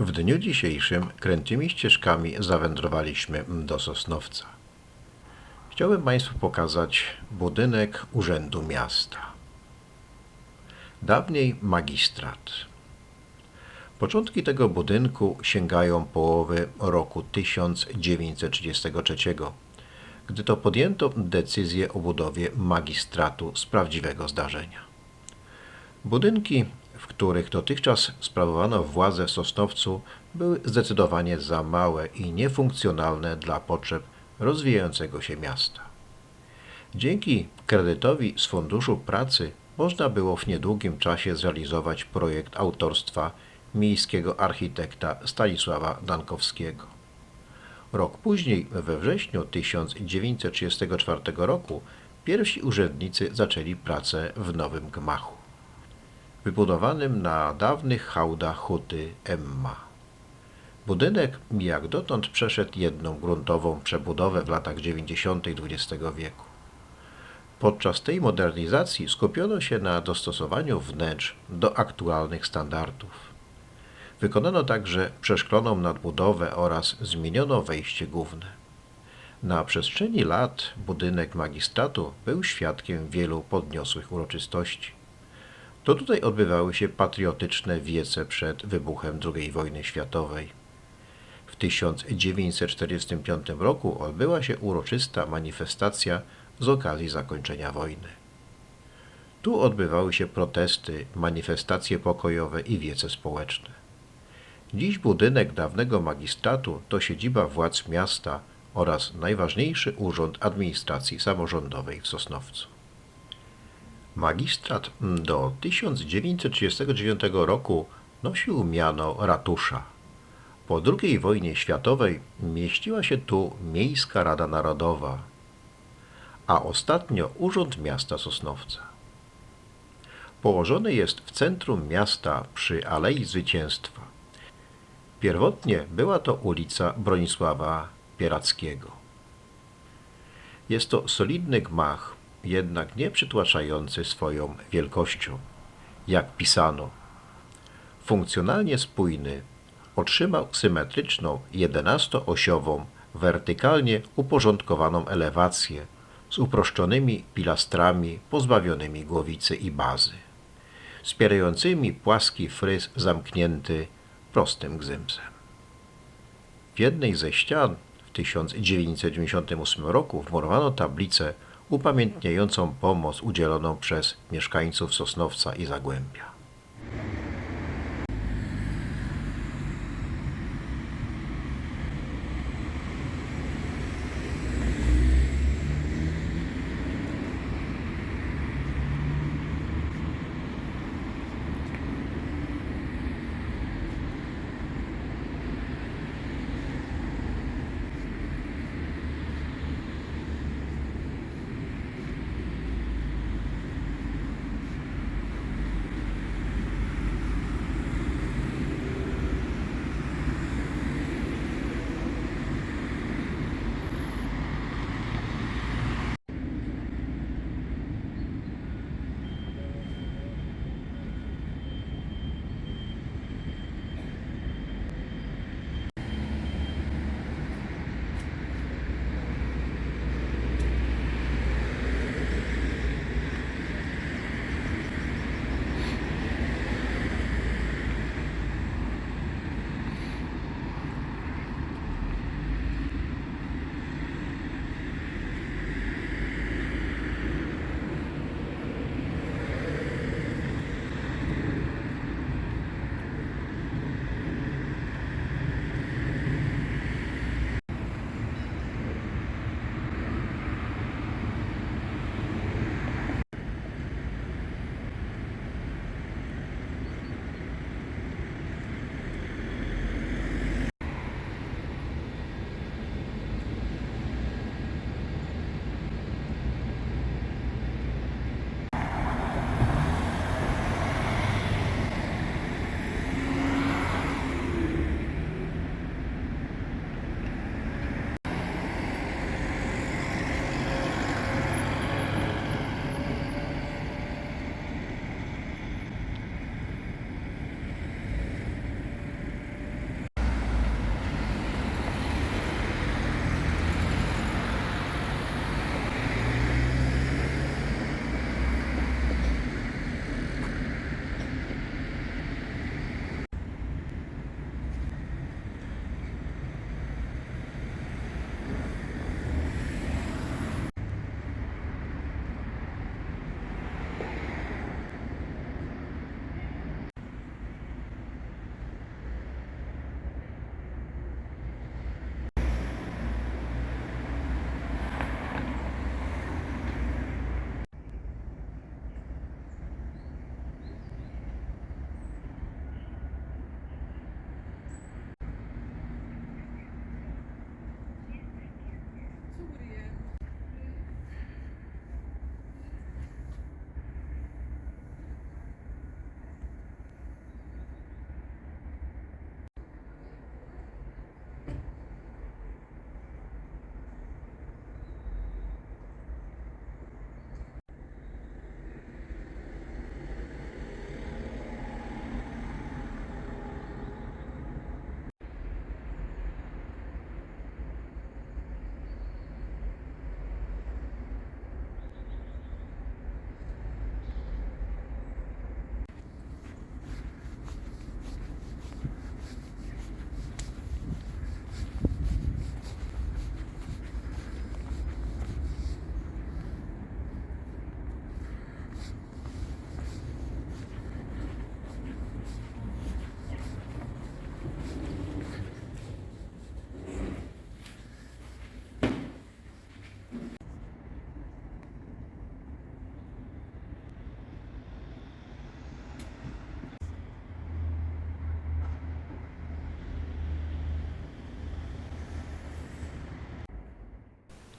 W dniu dzisiejszym krętymi ścieżkami zawędrowaliśmy do Sosnowca. Chciałbym Państwu pokazać budynek Urzędu Miasta. Dawniej magistrat. Początki tego budynku sięgają połowy roku 1933, gdy to podjęto decyzję o budowie magistratu z prawdziwego zdarzenia. Budynki, w których dotychczas sprawowano władzę w Sosnowcu, były zdecydowanie za małe i niefunkcjonalne dla potrzeb rozwijającego się miasta. Dzięki kredytowi z Funduszu Pracy można było w niedługim czasie zrealizować projekt autorstwa miejskiego architekta Stanisława Dankowskiego. Rok później, we wrześniu 1934 roku, pierwsi urzędnicy zaczęli pracę w nowym gmachu, wybudowanym na dawnych hałdach huty Emma. Budynek jak dotąd przeszedł jedną gruntową przebudowę w latach 90. XX wieku. Podczas tej modernizacji skupiono się na dostosowaniu wnętrz do aktualnych standardów. Wykonano także przeszkloną nadbudowę oraz zmieniono wejście główne. Na przestrzeni lat budynek magistratu był świadkiem wielu podniosłych uroczystości. To tutaj odbywały się patriotyczne wiece przed wybuchem II wojny światowej. W 1945 roku odbyła się uroczysta manifestacja z okazji zakończenia wojny. Tu odbywały się protesty, manifestacje pokojowe i wiece społeczne. Dziś budynek dawnego magistratu to siedziba władz miasta oraz najważniejszy urząd administracji samorządowej w Sosnowcu. Magistrat do 1939 roku nosił miano ratusza. Po II wojnie światowej mieściła się tu Miejska Rada Narodowa, a ostatnio Urząd Miasta Sosnowca. Położony jest w centrum miasta przy Alei Zwycięstwa. Pierwotnie była to ulica Bronisława Pierackiego. Jest to solidny gmach, jednak nie przytłaczający swoją wielkością, jak pisano. Funkcjonalnie spójny, otrzymał symetryczną, 11-osiową, wertykalnie uporządkowaną elewację z uproszczonymi pilastrami pozbawionymi głowicy i bazy, wspierającymi płaski fryz zamknięty prostym gzymsem. W jednej ze ścian w 1998 roku wmurowano tablicę upamiętniającą pomoc udzieloną przez mieszkańców Sosnowca i Zagłębia.